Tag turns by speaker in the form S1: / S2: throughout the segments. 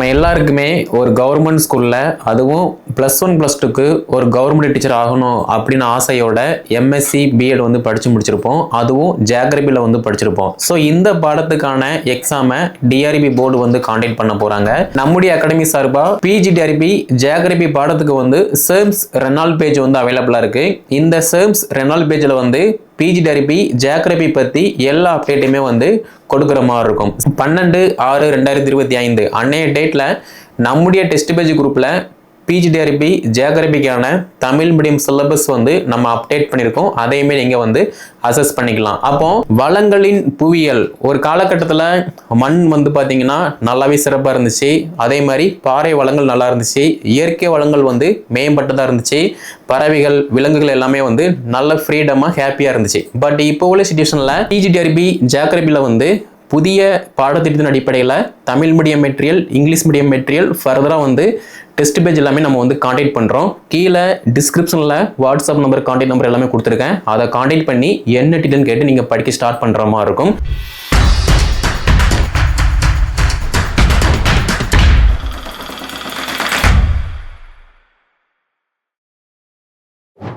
S1: நம்ம எல்லாருக்குமே ஒரு கவர்மெண்ட் ஸ்கூலில் அதுவும் ப்ளஸ் ஒன் ப்ளஸ் டூக்கு ஒரு கவர்மெண்ட் டீச்சர் ஆகணும் அப்படின்னு ஆசையோட எம்எஸ்சி பிஎட் வந்து படித்து முடிச்சிருப்போம். அதுவும் ஜியாகிரபியில் வந்து படிச்சிருப்போம். ஸோ இந்த பாடத்துக்கான எக்ஸாமை டிஆர்பி போர்டு வந்து காண்டக்ட் பண்ண போகிறாங்க நம்முடைய அகாடமி சார்பாக பிஜி டிஆர்பி ஜியாகிரபி பாடத்துக்கு வந்து சேர்ம்ஸ் ரெனால் பேஜ் வந்து அவைலபிளாக இருக்குது இந்த சேர்ம்ஸ் ரெனால் பேஜில் வந்து பிஜி டெரிபி ஜியாகிரபி பற்றி எல்லா அப்டேட்டுமே வந்து கொடுக்குற மாதிரி இருக்கும். பன்னெண்டு ஆறு ரெண்டாயிரத்தி இருபத்தி ஐந்து அன்னைய டேட்டில் நம்முடைய டெஸ்ட் பேஜ் குரூப்பில் பிஜிடிஆர்பி ஜியாகிரபிக்கான தமிழ் மீடியம் சிலபஸ் வந்து நம்ம அப்டேட் பண்ணியிருக்கோம். அதையுமே நீங்கள் வந்து அசஸ் பண்ணிக்கலாம். அப்போ வளங்களின் புவியியல். ஒரு காலகட்டத்தில் மண் வந்து பார்த்தீங்கன்னா நல்லாவே சிறப்பாக இருந்துச்சு. அதே மாதிரி பாறை வளங்கள் நல்லா இருந்துச்சு. இயற்கை வளங்கள் வந்து மேம்பட்டதாக இருந்துச்சு. பறவைகள் விலங்குகள் எல்லாமே வந்து நல்ல ஃப்ரீடமாக ஹாப்பியாக இருந்துச்சு. பட் இப்போ உள்ள சுச்சுவேஷனில் பிஜிடிஆர்பி ஜியாகிரபியில் வந்து புதிய பாடத்திட்டத்தின் அடிப்படையில் Tamil medium material English medium material ஃபர்தராக வந்து டெஸ்ட் பேஜ் எல்லாமே நம்ம வந்து காண்டாக்ட் பண்ணுறோம் கீழே டிஸ்கிரிப்ஷனில் வாட்ஸ்அப் நம்பர் காண்டாக்ட் நம்பர் எல்லாமே கொடுத்துருக்கேன். அதை காண்டாக்ட் பண்ணி என்ன டீட்டெயில் கேட்டு நீங்கள் படிக்க ஸ்டார்ட் பண்ணுற மாதிரி இருக்கும்.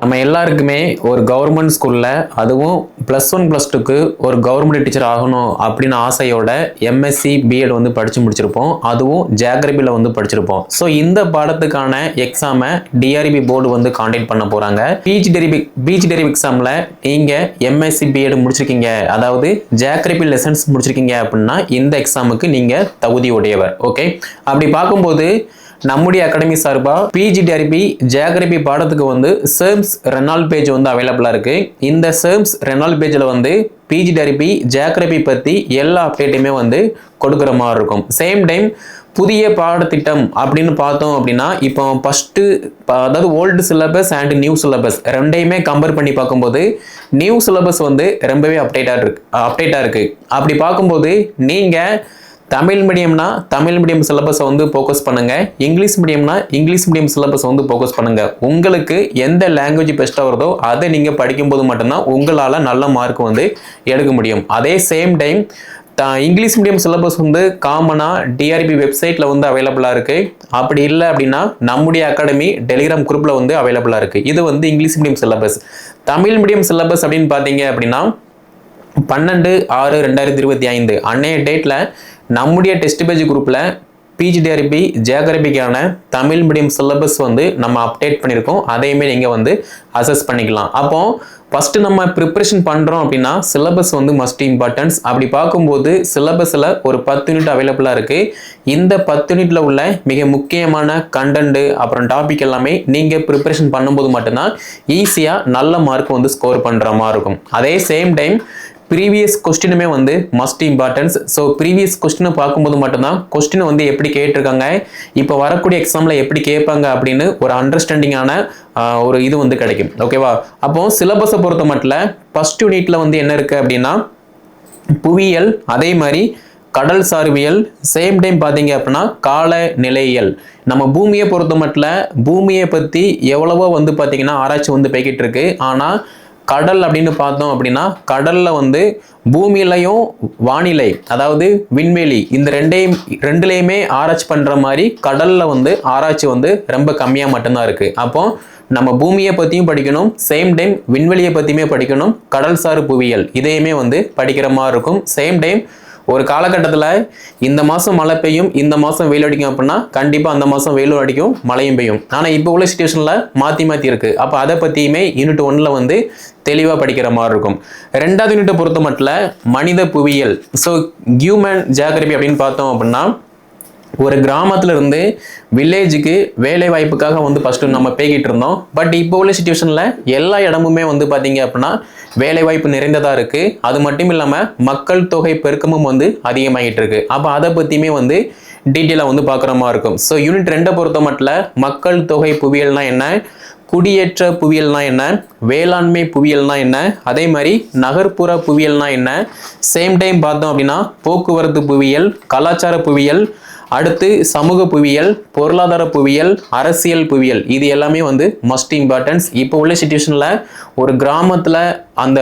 S1: நம்ம எல்லாருக்குமே ஒரு கவர்மெண்ட் ஸ்கூலில் அதுவும் ப்ளஸ் ஒன் ப்ளஸ் டூக்கு ஒரு கவர்மெண்ட் டீச்சர் ஆகணும் அப்படின்னு ஆசையோட எம்எஸ்சி பிஎட் வந்து படித்து முடிச்சிருப்போம். அதுவும் ஜாகிரபியில் வந்து படிச்சிருப்போம். ஸோ இந்த பாடத்துக்கான எக்ஸாமை டிஆர்பி போர்டு வந்து காண்டக்ட் பண்ண போகிறாங்க பீச் டெரிபிக் பீச் டெரிபி எக்ஸாமில் நீங்கள் எம்எஸ்சி பிஎட் முடிச்சிருக்கீங்க. அதாவது ஜியாகிரபி லெசன்ஸ் முடிச்சிருக்கீங்க அப்படின்னா இந்த எக்ஸாமுக்கு நீங்கள் தகுதி உடையவர் ஓகே அப்படி பார்க்கும்போது நம்முடைய அகாடமி சார்பாக பிஜி டிஆர்பி ஜியாகிரபி பாடத்துக்கு வந்து சேர்ம்ஸ் ரெனால் பேஜ் வந்து அவைலபிளாக இருக்குது இந்த சேர்ம்ஸ் ரெனால் பேஜில் வந்து பிஜி டெரிபி ஜியாகிரபி பற்றி எல்லா அப்டேட்டுமே வந்து கொடுக்குற மாதிரி இருக்கும். சேம் டைம் புதிய பாடத்திட்டம் அப்படின்னு பார்த்தோம் அப்படின்னா இப்போ ஃபஸ்ட்டு அதாவது old syllabus and new syllabus ரெண்டையுமே கம்பேர் பண்ணி பார்க்கும்போது நியூ சிலபஸ் வந்து ரொம்பவே அப்டேட்டாக இருக்கு அப்டேட்டாக இருக்குது அப்படி பார்க்கும்போது நீங்கள் தமிழ் மீடியம்னா தமிழ் மீடியம் சிலபஸை வந்து ஃபோக்கஸ் பண்ணுங்கள் இங்கிலீஷ் மீடியம்னா இங்கிலீஷ் மீடியம் சிலபஸ் வந்து ஃபோக்கஸ் பண்ணுங்கள் உங்களுக்கு எந்த லாங்குவேஜ் பெஸ்ட்டாக வருதோ அதை நீங்கள் படிக்கும்போது மட்டும்தான் உங்களால் நல்ல மார்க் வந்து எடுக்க முடியும். அதே same time the English medium syllabus வந்து காமனாக டிஆர்பி வெப்சைட்டில் வந்து அவைலபிளாக இருக்குது அப்படி இல்லை அப்படின்னா நம்முடைய அகாடமி டெலிகிராம் குரூப்பில் வந்து அவைலபிளாக இருக்குது இது வந்து English medium syllabus Tamil medium syllabus அப்படின்னு பார்த்தீங்க அப்படின்னா பன்னெண்டு ஆறு ரெண்டாயிரத்தி இருபத்தி ஐந்து அன்னைய டேட்டில் நம்முடைய டெஸ்ட் பேஜ் குரூப்பில் பிஜிடிஆர்பி ஜியாகிரபிக்கான தமிழ் மீடியம் சிலபஸ் வந்து நம்ம அப்டேட் பண்ணியிருக்கோம். அதையுமே நீங்கள் வந்து அசஸ் பண்ணிக்கலாம். அப்போ ஃபஸ்ட்டு நம்ம ப்ரிப்ரேஷன் பண்ணுறோம் அப்படின்னா சிலபஸ் வந்து மஸ்ட் இம்பார்ட்டன்ஸ் அப்படி பார்க்கும்போது சிலபஸில் ஒரு பத்து யூனிட் அவைலபிளாக இருக்குது இந்த பத்து யூனிட்டில் உள்ள மிக முக்கியமான கண்டென்ட்டு அப்புறம் டாபிக் எல்லாமே நீங்கள் ப்ரிப்ரேஷன் பண்ணும்போது மட்டும்தான் ஈஸியாக நல்ல மார்க் வந்து ஸ்கோர் பண்ணுற மாதிரி இருக்கும். அதே சேம் டைம் ப்ரீவியஸ் கொஸ்டினுமே வந்து மஸ்ட் இம்பார்ட்டன்ஸ் ஸோ ப்ரீவியஸ் கொஸ்டினை பார்க்கும்போது மட்டும்தான் கொஸ்டினை வந்து எப்படி கேட்டிருக்காங்க? இப்போ வரக்கூடிய எக்ஸாமில் எப்படி கேட்பாங்க அப்படின்னு ஒரு அண்டர்ஸ்டாண்டிங்கான ஒரு இது வந்து கிடைக்கும். ஓகேவா அப்போ சிலபஸை பொறுத்த மட்டும் ஃபஸ்ட் யூனிட்டில் வந்து என்ன இருக்குது அப்படின்னா புவியியல் அதே மாதிரி கடல் சார்பியல் சேம் டைம் பார்த்தீங்க அப்படின்னா கால நிலையியல். நம்ம பூமியை பொறுத்த மட்டும் பூமியை பற்றி எவ்வளவோ வந்து பார்த்தீங்கன்னா ஆராய்ச்சி வந்து போய்கிட்டு இருக்கு. ஆனால் கடல் அப்படின்னு பார்த்தோம் அப்படின்னா கடல்ல வந்து பூமியிலையும் வானிலை அதாவது விண்வெளி இந்த ரெண்டையும் ரெண்டுலேயுமே ஆராய்ச்சி பண்ணுற மாதிரி கடல்ல வந்து ஆராய்ச்சி வந்து ரொம்ப கம்மியாக மட்டும்தான் இருக்கு. அப்போ நம்ம பூமியை பற்றியும் படிக்கணும் சேம் டைம் விண்வெளியை பற்றியுமே படிக்கணும் கடல்சார் புவியியல் இதையுமே வந்து படிக்கிற மாதிரி இருக்கும். சேம் டைம் ஒரு காலகட்டத்தில் இந்த மாதம் மழை பெய்யும் இந்த மாதம் வெயில் அடிக்கும் அப்படின்னா கண்டிப்பாக அந்த மாதம் வெயிலும் அடிக்கும் மழையும் பெய்யும். ஆனால் இப்போ உள்ள சுச்சுவேஷனில் மாற்றி மாற்றி இருக்குது அப்போ அதை பற்றியுமே யூனிட் ஒன்றில் வந்து தெளிவாக படிக்கிற மாதிரி இருக்கும். ரெண்டாவது யூனிட்டை பொறுத்த மட்டும் மனித புவியியல் ஸோ ஹியூமன் ஜியாகிரபி அப்படின்னு பார்த்தோம் அப்படின்னா ஒரு கிராமத்துல இருந்து வில்லேஜுக்கு வேலை வாய்ப்புக்காக வந்து ஃபஸ்ட்டு நம்ம பேகிட்டு இருந்தோம். பட் இப்போ உள்ள சுச்சுவேஷனில் எல்லா இடமுமே வந்து பார்த்தீங்க அப்படின்னா வேலை வாய்ப்பு நிறைந்ததாக இருக்குது அது மட்டும் இல்லாமல் மக்கள் தொகை பெருக்கமும் வந்து அதிகமாகிட்டு இருக்கு. அப்போ அதை பற்றியுமே வந்து டீட்டெயிலாக வந்து பார்க்குற மாதிரி இருக்கும். ஸோ யூனிட் ரெண்டை பொறுத்த மட்டும் மக்கள் தொகை புவியல்னா என்ன? குடியேற்ற புவியல்னா என்ன? வேளாண்மை புவியல்னா என்ன? அதே மாதிரி நகர்ப்புற புவியல்னா என்ன? சேம் டைம் பார்த்தோம் அப்படின்னா போக்குவரத்து புவியியல் கலாச்சார புவியியல் அடுத்து சமூக புவியியல் பொருளாதார புவியியல் அரசியல் புவியியல். இது எல்லாமே வந்து மஸ்ட் இம்பார்ட்டன்ஸ் இப்போ உள்ள சுச்சுவேஷனில் ஒரு கிராமத்தில் அந்த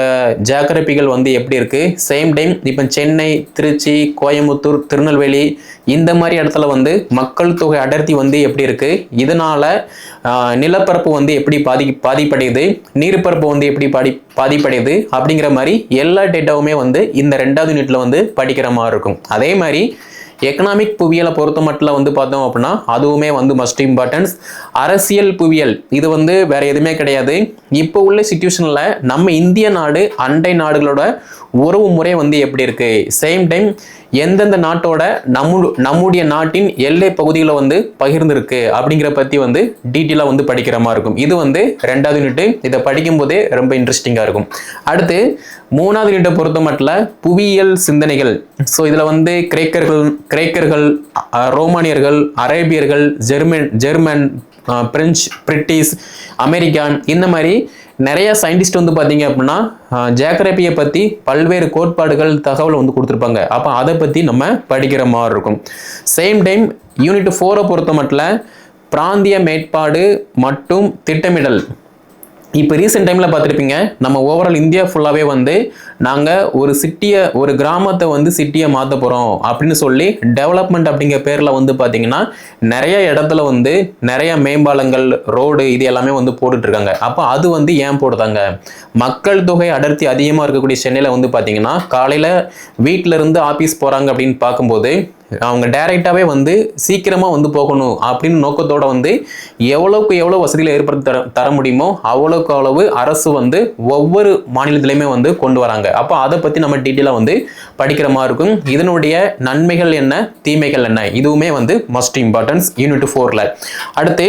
S1: ஜாகிரபிகள் வந்து எப்படி இருக்குது சேம் டைம் இப்போ சென்னை திருச்சி கோயம்புத்தூர் திருநெல்வேலி இந்த மாதிரி இடத்துல வந்து மக்கள் தொகை அடர்த்தி வந்து எப்படி இருக்குது இதனால் நிலப்பரப்பு வந்து எப்படி பாதி பாதிப்படையுது? நீர்ப்பரப்பு வந்து எப்படி பாதி பாதிப்படையுது? அப்படிங்கிற மாதிரி எல்லா டேட்டாவுமே வந்து இந்த ரெண்டாவது யூனிட்டில் வந்து படிக்கிற மாதிரி இருக்கும். அதே மாதிரி எக்கனாமிக் புவியலை பொறுத்த மட்டும் வந்து பார்த்தோம் அப்படின்னா அதுவுமே வந்து மஸ்ட் இம்பார்ட்டன்ஸ் அரசியல் புவியல் இது வந்து வேற எதுவுமே கிடையாது. இப்போ உள்ள சுச்சுவேஷனில் நம்ம இந்திய நாடு அண்டை நாடுகளோட உறவு முறை வந்து எப்படி இருக்கு? சேம் டைம் எந்தெந்த நாட்டோட நம்மு நம்முடைய நாட்டின் எல்லை பகுதிகளை வந்து பகிர்ந்துருக்கு அப்படிங்கிற பற்றி வந்து டீட்டெயிலாக வந்து படிக்கிற மாதிரி இருக்கும். இது வந்து ரெண்டாவது யூனிட்டு இதை படிக்கும் போதே ரொம்ப இன்ட்ரெஸ்டிங்காக இருக்கும். அடுத்து மூணாவது யூனிட்டை பொறுத்த மட்டும் புவியியல் சிந்தனைகள். ஸோ இதில் வந்து கிரேக்கர்கள் கிரேக்கர்கள் ரோமானியர்கள் அரேபியர்கள் German German French British American இந்த மாதிரி நிறைய சயின்டிஸ்ட் வந்து பார்த்தீங்க அப்படின்னா ஜியாகிரபியை பற்றி பல்வேறு கோட்பாடுகள் தகவல் வந்து கொடுத்துருப்பாங்க. அப்போ அதை பற்றி நம்ம படிக்கிற மாதிரி இருக்கும். சேம் டைம் யூனிட் ஃபோரை பொறுத்த மட்டும் பிராந்திய மேற்பாடு மற்றும் திட்டமிடல். இப்போ ரீசெண்ட் டைமில் பார்த்துருப்பீங்க நம்ம ஓவரால் இந்தியா ஃபுல்லாகவே வந்து நாங்கள் ஒரு சிட்டியை ஒரு கிராமத்தை வந்து சிட்டியை மாற்ற போகிறோம் அப்படின்னு சொல்லி டெவலப்மெண்ட் அப்படிங்கிற பேரில் வந்து பார்த்தீங்கன்னா நிறைய இடத்துல வந்து நிறைய மேம்பாலங்கள் ரோடு இது எல்லாமே வந்து போட்டுட்ருக்காங்க. அப்போ அது வந்து ஏன் போடுதாங்க மக்கள் தொகை அடர்த்தி அதிகமாக இருக்கக்கூடிய சென்னையில் வந்து பார்த்தீங்கன்னா காலையில் வீட்டில இருந்து ஆஃபீஸ் போகிறாங்க அப்படின்னு பார்க்கும்போது அவங்க டைரெக்டாகவே வந்து சீக்கிரமாக வந்து போகணும் அப்படின்னு நோக்கத்தோடு வந்து எவ்வளோக்கு எவ்வளோ வசதிகளை ஏற்படுத்தி தர தர முடியுமோ அவ்வளோக்கு அவ்வளவு அரசு வந்து ஒவ்வொரு மாநிலத்திலையுமே வந்து கொண்டு வராங்க. அப்போ அதை பற்றி நம்ம டீட்டெயிலாக வந்து படிக்கிற மாதிரி இருக்கும். இதனுடைய நன்மைகள் என்ன தீமைகள் என்ன? இதுவுமே வந்து மஸ்ட் இம்பார்ட்டன்ஸ் யூனிட் ஃபோரில் அடுத்து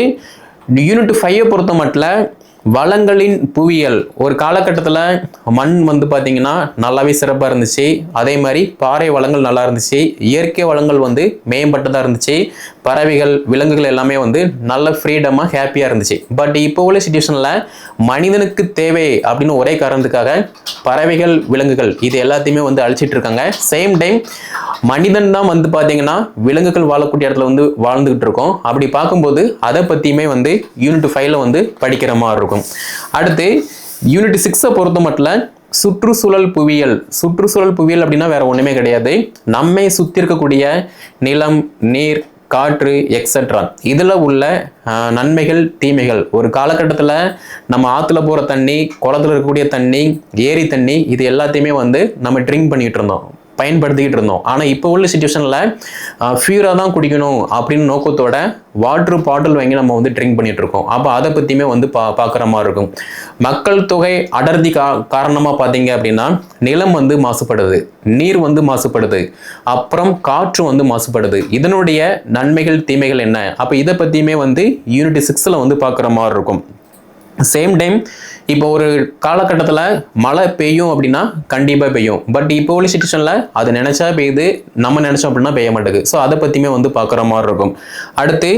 S1: யூனிட் ஃபைவை பொறுத்த மட்டும் வளங்களின் புவியியல். ஒரு காலகட்டத்தில் மண் வந்து பார்த்தீங்கன்னா நல்லாவே சிறப்பாக இருந்துச்சு. அதே மாதிரி பாறை வளங்கள் நல்லா இருந்துச்சு. இயற்கை வளங்கள் வந்து மேம்பட்டதாக இருந்துச்சு. பறவைகள் விலங்குகள் எல்லாமே வந்து நல்ல ஃப்ரீடமாக ஹாப்பியாக இருந்துச்சு. பட் இப்போ உள்ள சுச்சுவேஷனில் மனிதனுக்கு தேவை அப்படின்னு ஒரே காரணத்துக்காக பறவைகள் விலங்குகள் இது எல்லாத்தையுமே வந்து அழிச்சிட்டு இருக்காங்க. சேம் டைம் மனிதன் தான் வந்து பார்த்திங்கன்னா விலங்குகள் வாழக்கூடிய இடத்துல வந்து வாழ்ந்துக்கிட்டு இருக்கோம். அப்படி பார்க்கும்போது அதை பற்றியுமே வந்து யூனிட் ஃபைவ்ல வந்து படிக்கிற மாதிரி இருக்கும். அடுத்து யூனிட் சிக்ஸை பொறுத்த மட்டும் சுற்றுச்சூழல் புவியியல். சுற்றுச்சூழல் புவியியல் அப்படின்னா வேற ஒன்றுமே கிடையாது. நம்மை சுற்றி இருக்கக்கூடிய நிலம் நீர் காற்று எக்ஸட்ரா இதில் உள்ள நன்மைகள் தீமைகள். ஒரு காலகட்டத்தில் நம்ம ஆற்றுல போகிற தண்ணி குளத்துல இருக்கக்கூடிய தண்ணி ஏரி தண்ணி இது எல்லாத்தையுமே வந்து நம்ம ட்ரிங்க் பண்ணிகிட்டு இருந்தோம். பயன்படுத்திக்கிட்டு இருந்தோம். ஆனால் இப்போ உள்ள சுச்சுவேஷனில் ஃபியூராக தான் குடிக்கணும் அப்படின்னு நோக்கத்தோட வாட்ரு பாட்டில் வாங்கி நம்ம வந்து ட்ரிங்க் பண்ணிகிட்டு இருக்கோம். அப்போ அதை பற்றியுமே வந்து பா பார்க்குற மாதிரி இருக்கும். மக்கள் தொகை அடர்த்தி கா காரணமாக பார்த்தீங்க அப்படின்னா நிலம் வந்து மாசுபடுது நீர் வந்து மாசுபடுது அப்புறம் காற்று வந்து மாசுபடுது. இதனுடைய நன்மைகள் தீமைகள் என்ன? அப்போ இதை பற்றியுமே வந்து யூனிட் சிக்ஸில் வந்து பார்க்குற மாதிரி இருக்கும். சேம் டைம் இப்போ ஒரு காலகட்டத்தில் மழை பெய்யும் அப்படின்னா கண்டிப்பாக பெய்யும். பட் இப்போ உள்ள சுச்சுவேஷனில் அது நினச்சா பெய்யுது நம்ம நினச்சோம் அப்படின்னா பெய்ய மாட்டேங்குது. ஸோ அதை பற்றியுமே வந்து பார்க்குற மாதிரி இருக்கும். அடுத்து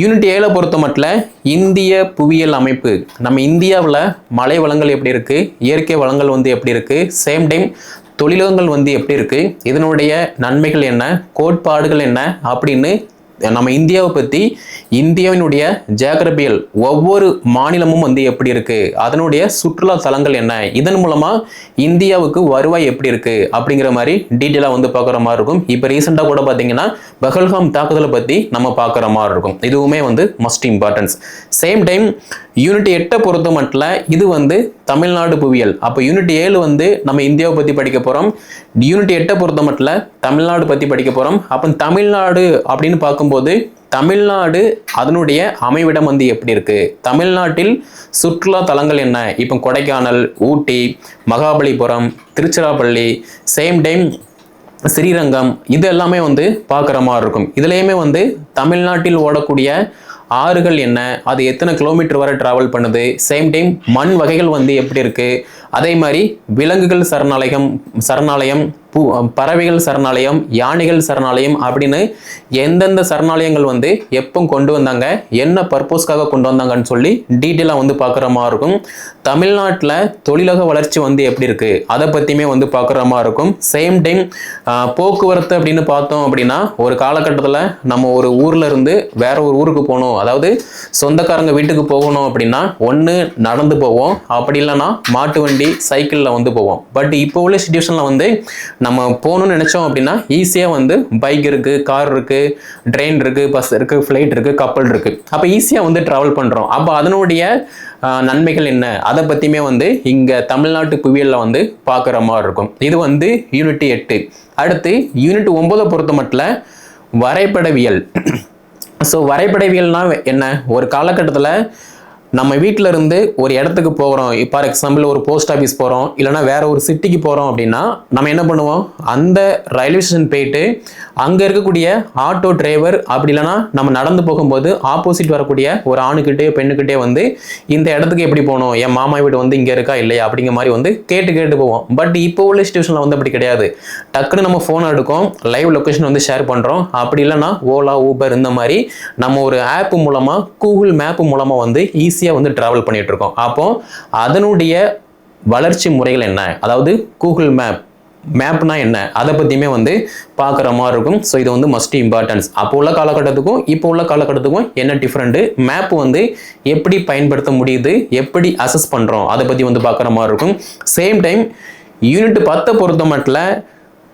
S1: யூனிட் ஏழை பொறுத்த மட்டும் இந்திய புவியியல் அமைப்பு. நம்ம இந்தியாவில் மலை வளங்கள் எப்படி இருக்குது இயற்கை வளங்கள் வந்து எப்படி இருக்குது சேம் டைம் தொழிலகங்கள் வந்து எப்படி இருக்குது இதனுடைய நன்மைகள் என்ன கோட்பாடுகள் என்ன அப்படின்னு நம்ம இந்தியாவை பற்றி இந்தியாவினுடைய ஜியாகிரபியல் ஒவ்வொரு மாநிலமும் வந்து எப்படி இருக்குது அதனுடைய சுற்றுலா தலங்கள் என்ன? இதன் மூலமாக இந்தியாவுக்கு வருவாய் எப்படி இருக்குது அப்படிங்கிற மாதிரி டீட்டெயிலாக வந்து பார்க்குற மாதிரி இருக்கும். இப்போ ரீசெண்டாக கூட பார்த்தீங்கன்னா பஹல்காம் தாக்குதலை பற்றி நம்ம பார்க்குற மாதிரி இருக்கும். இதுவுமே வந்து must importance same time unit எட்டை பொறுத்த மட்டும் இது வந்து தமிழ்நாடு புவியியல். அப்போ யூனிட் ஏழு வந்து நம்ம இந்தியாவை பற்றி படிக்க போகிறோம் யூனிட் எட்டை பொறுத்த மட்டும் தமிழ்நாடு பற்றி படிக்க போகிறோம் அப்போ தமிழ்நாடு அப்படின்னு பார்க்கும்போது தமிழ்நாடு அதனுடைய அமைவிடம் வந்து எப்படி இருக்குது தமிழ்நாட்டில் சுற்றுலா தலங்கள் என்ன? இப்போ கொடைக்கானல் ஊட்டி மகாபலிபுரம் திருச்சிராப்பள்ளி சேம் டைம் ஸ்ரீரங்கம் இது எல்லாமே வந்து பார்க்குற மாதிரி இருக்கும். இதுலேயுமே வந்து தமிழ்நாட்டில் ஓடக்கூடிய ஆறுகள் என்ன? அது எத்தனை கிலோமீட்டர் வரை ட்ராவல் பண்ணுது? சேம் டைம் மண் வகைகள் வந்து எப்படி இருக்கு? அதே மாதிரி விலங்குகள் சரணாலயம் சரணாலயம் பூ பறவைகள் சரணாலயம் யானைகள் சரணாலயம் அப்படின்னு எந்தெந்த சரணாலயங்கள் வந்து எப்போ கொண்டு வந்தாங்க என்ன பர்பஸ்க்காக கொண்டு வந்தாங்கன்னு சொல்லி டீட்டெயிலாக வந்து பார்க்குற மாதிரி இருக்கும். தமிழ்நாட்டில் தொழிலக வளர்ச்சி வந்து எப்படி இருக்குது அதை பற்றியுமே வந்து பார்க்குற மாதிரி இருக்கும். சேம் டைம் போக்குவரத்து அப்படின்னு பார்த்தோம் அப்படின்னா ஒரு காலகட்டத்தில் நம்ம ஒரு ஊரில் இருந்து வேற ஒரு ஊருக்கு போகணும் அதாவது சொந்தக்காரங்க வீட்டுக்கு போகணும் அப்படின்னா ஒன்று நடந்து போவோம். அப்படி இல்லைன்னா மாட்டு வண்டி சைக்கிளில் வந்து போவோம். பட் இப்போ உள்ள சுச்சுவேஷனில் வந்து நம்ம போகணும்னு நினச்சோம் அப்படின்னா ஈஸியாக வந்து பைக் இருக்குது கார் இருக்குது ட்ரெயின் இருக்குது பஸ் இருக்குது ஃப்ளைட் இருக்குது கப்பல் இருக்குது அப்போ ஈஸியாக வந்து ட்ராவல் பண்ணுறோம் அப்போ அதனுடைய நன்மைகள் என்ன? அதை பற்றியுமே வந்து இங்கே தமிழ்நாட்டு குவியலில் வந்து பார்க்குற மாதிரி இருக்கும். இது வந்து யூனிட் எட்டு. அடுத்து யூனிட் ஒம்போதை பொறுத்த மட்டும் வரைபடவியல். ஸோ வரைபடவியல்னால் என்ன? ஒரு காலகட்டத்தில் நம்ம வீட்டில் இருந்து ஒரு இடத்துக்கு போகிறோம் ஃபார் எக்ஸாம்பிள் ஒரு போஸ்ட் ஆஃபீஸ் போகிறோம் இல்லைனா வேற ஒரு சிட்டிக்கு போகிறோம் அப்படின்னா நம்ம என்ன பண்ணுவோம்? அந்த ரயில்வே ஸ்டேஷன் போயிட்டு அங்கே இருக்கக்கூடிய ஆட்டோ டிரைவர் அப்படி இல்லைனா நம்ம நடந்து போகும்போது ஆப்போசிட் வரக்கூடிய ஒரு ஆணுக்கிட்டே பெண்ணுக்கிட்டே வந்து இந்த இடத்துக்கு எப்படி போகணும்? என் மாமா வீடு வந்து இங்கே இருக்கா? இல்லையா? அப்படிங்கிற மாதிரி வந்து கேட்டு கேட்டு போவோம். பட் இப்போ உள்ள சுச்சுவேஷனில் வந்து அப்படி கிடையாது. டக்குன்னு நம்ம ஃபோன் எடுக்கும். லைவ் லொக்கேஷன் வந்து ஷேர் பண்ணுறோம் அப்படி இல்லைன்னா ஓலா ஊபர் இந்த மாதிரி நம்ம ஒரு ஆப் மூலமாக கூகுள் மேப் மூலமாக வந்து ஈஸி ஈஸியாக வந்து ட்ராவல் பண்ணிகிட்டு இருக்கோம் அப்போ அதனுடைய வளர்ச்சி முறைகள் என்ன? அதாவது கூகுள் மேப் மேப்னா என்ன? அதை பற்றியுமே வந்து பார்க்குற மாதிரி இருக்கும். ஸோ இது வந்து மஸ்ட் இம்பார்ட்டன்ஸ் அப்போ உள்ள காலகட்டத்துக்கும் இப்போ உள்ள காலகட்டத்துக்கும் என்ன டிஃப்ரெண்ட்டு மேப் வந்து எப்படி பயன்படுத்த முடியுது? எப்படி அசஸ் பண்ணுறோம் அதை பற்றி வந்து பார்க்குற மாதிரி இருக்கும். சேம் டைம் யூனிட் பத்தை பொறுத்த மட்டும்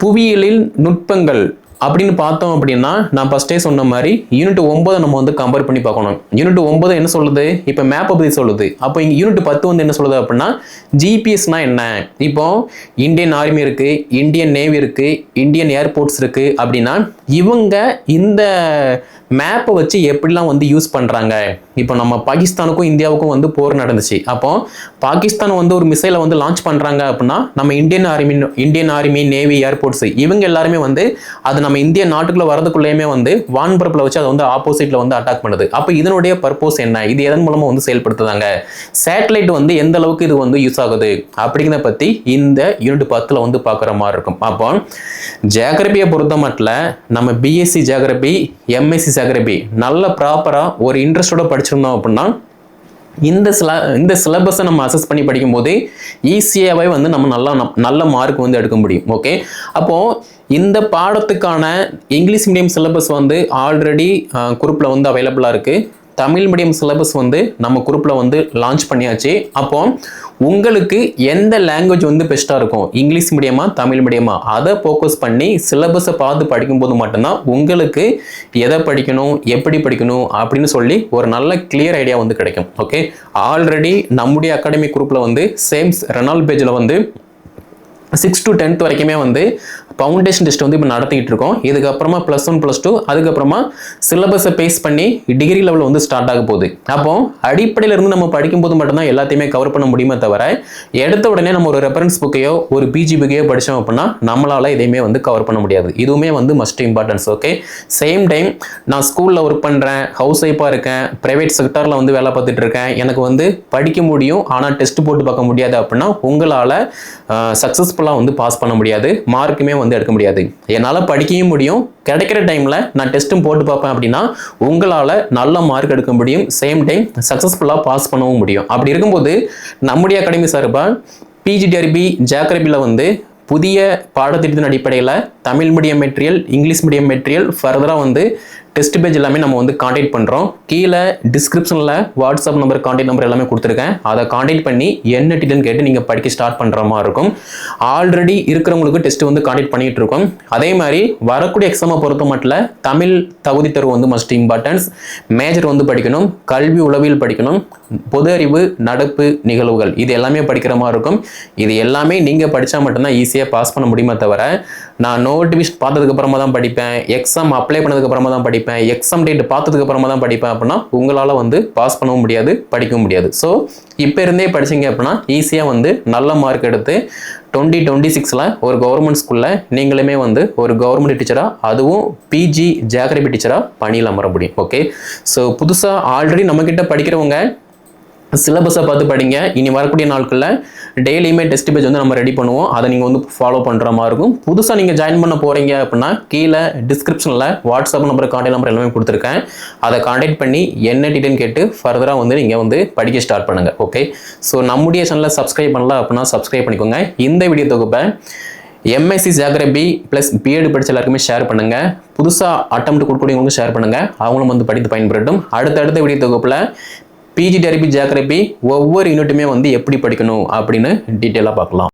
S1: புவியியலில் நுட்பங்கள் அப்படின்னு பார்த்தோம் அப்படின்னா நான் ஃபஸ்ட்டே சொன்ன மாதிரி யூனிட் ஒன்பதை நம்ம வந்து கம்பேர் பண்ணி பார்க்கணும். யூனிட் ஒன்பது என்ன சொல்லுது? இப்போ மேப்பை பற்றி சொல்லுது. அப்போ இங்கே யூனிட் பத்து வந்து என்ன சொல்லுது அப்படின்னா ஜிபிஎஸ்னா என்ன? இப்போ இந்தியன் ஆர்மி இருக்குது இந்தியன் நேவி இருக்குது இந்தியன் ஏர்போர்ட்ஸ் இருக்குது அப்படின்னா இவங்க இந்த மேப்பை வச்சு எப்படிலாம் வந்து யூஸ் பண்ணுறாங்க இப்போ நம்ம பாகிஸ்தானுக்கும் இந்தியாவுக்கும் வந்து போர் நடந்துச்சு. அப்போ பாகிஸ்தான் வந்து ஒரு மிசைலை வந்து லான்ச் பண்ணுறாங்க அப்படின்னா நம்ம Indian army Indian army navy airports இவங்க எல்லாருமே வந்து அது நம்ம இந்திய நாட்டுக்குள்ளே வரதுக்குள்ளேயுமே வந்து வான்பரப்பில் வச்சு அதை வந்து ஆப்போசிட்டில் வந்து அட்டாக் பண்ணுது. அப்போ இதனுடைய பர்பஸ் என்ன? இது எதன் மூலமாக வந்து செயல்படுத்துதாங்க? சேட்டலைட் வந்து எந்த அளவுக்கு இது வந்து யூஸ் ஆகுது? அப்படிங்கிறத பற்றி இந்த யூனிட் பத்தில் வந்து பார்க்குற மாதிரி இருக்கும். அப்போ ஜியாகிரபியை பொறுத்த மட்டும் நம்ம பிஎஸ்சி ஜியாகிரபி எம்எஸ்சி ஜியாகிரபி நல்ல ப்ராப்பராக ஒரு இன்ட்ரெஸ்டோட படிச்சிருந்தோம் அப்படின்னா இந்த சில இந்த சிலபஸை நம்ம அசஸ் பண்ணி படிக்கும்போது ஈஸியாகவே வந்து நம்ம நல்லா நம்- நல்ல மார்க் வந்து எடுக்க முடியும். ஓகே அப்போது இந்த பாடத்துக்கான இங்கிலீஷ் மீடியம் சிலபஸ் வந்து ஆல்ரெடி குரூப்பில் வந்து அவைலபிளாக இருக்குது தமிழ் மீடியம் சிலபஸ் வந்து நம்ம குரூப்பில் வந்து லான்ச் பண்ணியாச்சு. அப்போது உங்களுக்கு எந்த லாங்குவேஜ் வந்து பெஸ்ட்டாக இருக்கும்? இங்கிலீஷ் மீடியமா தமிழ் மீடியமா அதை ஃபோக்கஸ் பண்ணி சிலபஸை பார்த்து படிக்கும்போது மட்டும்தான் உங்களுக்கு எதை படிக்கணும் எப்படி படிக்கணும் அப்படின்னு சொல்லி ஒரு நல்ல கிளியர் ஐடியா வந்து கிடைக்கும். ஓகே ஆல்ரெடி நம்முடைய அகாடமிக் குரூப்பில் வந்து சேம்ஸ் ரெனால் பேஜில் வந்து சிக்ஸ் டு டென்த் வரைக்குமே வந்து ஃபவுண்டேஷன் டெஸ்ட் வந்து இப்போ நடத்திக்கிட்டு இருக்கோம். இதுக்கப்புறமா ப்ளஸ் ஒன் ப்ளஸ் டூ அதுக்கப்புறமா சிலபஸை பேஸ் பண்ணி டிகிரி லெவல் வந்து ஸ்டார்ட் ஆக போகுது. அப்போ அடிப்படையிலேருந்து நம்ம நம்ம படிக்கும்போது மட்டும்தான் எல்லாத்தையுமே கவர் பண்ண முடியுமே தவிர எடுத்த உடனே நம்ம ஒரு ரெஃபரன்ஸ் புக்கையோ ஒரு பிஜி புக்கையோ படித்தோம் அப்படின்னா நம்மளால் இதையுமே வந்து கவர் பண்ண முடியாது. இதுவுமே வந்து must importance okay same time நான் ஸ்கூலில் ஒர்க் பண்ணுறேன் ஹவுஸ் ஒய்ஃபாக இருக்கேன் ப்ரைவேட் செக்டாரில் வந்து வேலை பார்த்துட்டு இருக்கேன். எனக்கு வந்து படிக்க முடியும் ஆனால் டெஸ்ட் போட்டு பார்க்க முடியாது அப்படின்னா உங்களால் சக்ஸஸ் சக்ஸஸ்ஃபுல்லாக வந்து பாஸ் பண்ண முடியாது. மார்க்குமே வந்து எடுக்க முடியாது. என்னால் படிக்கவும் முடியும். கிடைக்கிற டைமில் நான் டெஸ்ட்டும் போட்டு பார்ப்பேன் அப்படின்னா உங்களால் நல்ல மார்க் எடுக்க முடியும். சேம் டைம் சக்ஸஸ்ஃபுல்லாக பாஸ் பண்ணவும் முடியும். அப்படி இருக்கும்போது நம்முடைய அகாடமி சார்பாக பிஜிடிஆர்பி ஜாக்ரபியில் வந்து புதிய பாடத்திட்டத்தின் அடிப்படையில் Tamil medium material English medium material ஃபர்தராக வந்து டெஸ்ட் பேஜ் எல்லாமே நம்ம வந்து காண்டாக்ட் பண்ணுறோம் கீழே டிஸ்கிரிப்ஷனில் வாட்ஸ்அப் நம்பர் காண்டாக்ட் நம்பர் எல்லாமே கொடுத்துருக்கேன். அதை காண்டாக்ட் பண்ணி என்ன டீட்டெயில் கேட்டு நீங்கள் படிக்க ஸ்டார்ட் பண்ணுற மாதிரி இருக்கும். ஆல்ரெடி இருக்கிறவங்களுக்கு டெஸ்ட் வந்து காண்டாக்ட் பண்ணிட்டு இருக்கோம். அதே மாதிரி வரக்கூடிய எக்ஸாமை பொறுத்த மட்டும் தமிழ் தகுதி தேர்வு வந்து மஸ்ட் இம்பார்ட்டன்ஸ் மேஜர் வந்து படிக்கணும். கல்வி உளவியல் படிக்கணும். பொது அறிவு நடப்பு நிகழ்வுகள் இது எல்லாமே படிக்கிற மாதிரி இருக்கும். இது எல்லாமே நீங்கள் படித்தா மட்டும்தான் ஈஸியாக பாஸ் பண்ண முடியுமே தவிர நான் நோட்டிஃபிகேஷன் பார்த்ததுக்கு அப்புறமா தான் படிப்பேன். எக்ஸாம் அப்ளை பண்ணதுக்கு அப்புறமா தான் படிப்பேன். எக்ஸாம் டேட் பார்த்ததுக்கு அப்புறமா தான் படிப்பேன் அப்படின்னா உங்களால் வந்து பாஸ் பண்ணவும் முடியாது படிக்கவும் முடியாது. ஸோ இப்போ இருந்தே படிச்சீங்க அப்படின்னா ஈஸியாக வந்து நல்ல மார்க் எடுத்து டுவெண்ட்டி டுவெண்ட்டி சிக்ஸில் ஒரு கவர்மெண்ட் ஸ்கூலில் நீங்களுமே வந்து ஒரு கவர்மெண்ட் டீச்சராக அதுவும் பிஜி ஜியாகிரபி டீச்சராக பணியில் அமர முடியும். ஓகே ஸோ புதுசாக ஆல்ரெடி நம்மக்கிட்ட படிக்கிறவங்க சிலபஸை பார்த்து படிங்க. இனி வரக்கூடிய நாட்களில் டெய்லியுமே டெஸ்ட் பேஜ் வந்து நம்ம ரெடி பண்ணுவோம். அதை நீங்கள் வந்து ஃபாலோ பண்ணுற மாதிரி இருக்கும். புதுசாக நீங்கள் ஜாயின் பண்ண போகிறீங்க அப்படின்னா கீழே டிஸ்கிரிப்ஷனில் வாட்ஸ்அப் நம்பர் கான்டாக்ட் நம்பர் எல்லாமே கொடுத்துருக்கேன். அதை கான்டாக்ட் பண்ணி என்ன டீட்டெயில் கேட்டு ஃபர்தராக வந்து நீங்கள் வந்து படிக்க ஸ்டார்ட் பண்ணுங்கள் ஓகே ஸோ நம்முடைய சேனலை சப்ஸ்கிரைப் பண்ணல அப்படின்னா சப்ஸ்கிரைப் பண்ணிக்கோங்க. இந்த வீடியோ தொகுப்பை எம்எஸ்சி ஜாகிரபி ப்ளஸ் பிஎட் படித்த எல்லாருக்குமே ஷேர் பண்ணுங்கள் புதுசாக அட்டம் கொடுக்கக்கூடியவங்களுக்கும் ஷேர் பண்ணுங்கள் அவங்களும் வந்து படித்து பயன்படுத்தும் அடுத்தடுத்த வீடியோ தொகுப்பில் பிஜி டெரபி ஜியாகிரபி ஒவ்வொரு யூனிட்டுமே வந்து எப்படி படிக்கணும் அப்படின்னு டீட்டெயிலாக பார்க்கலாம்.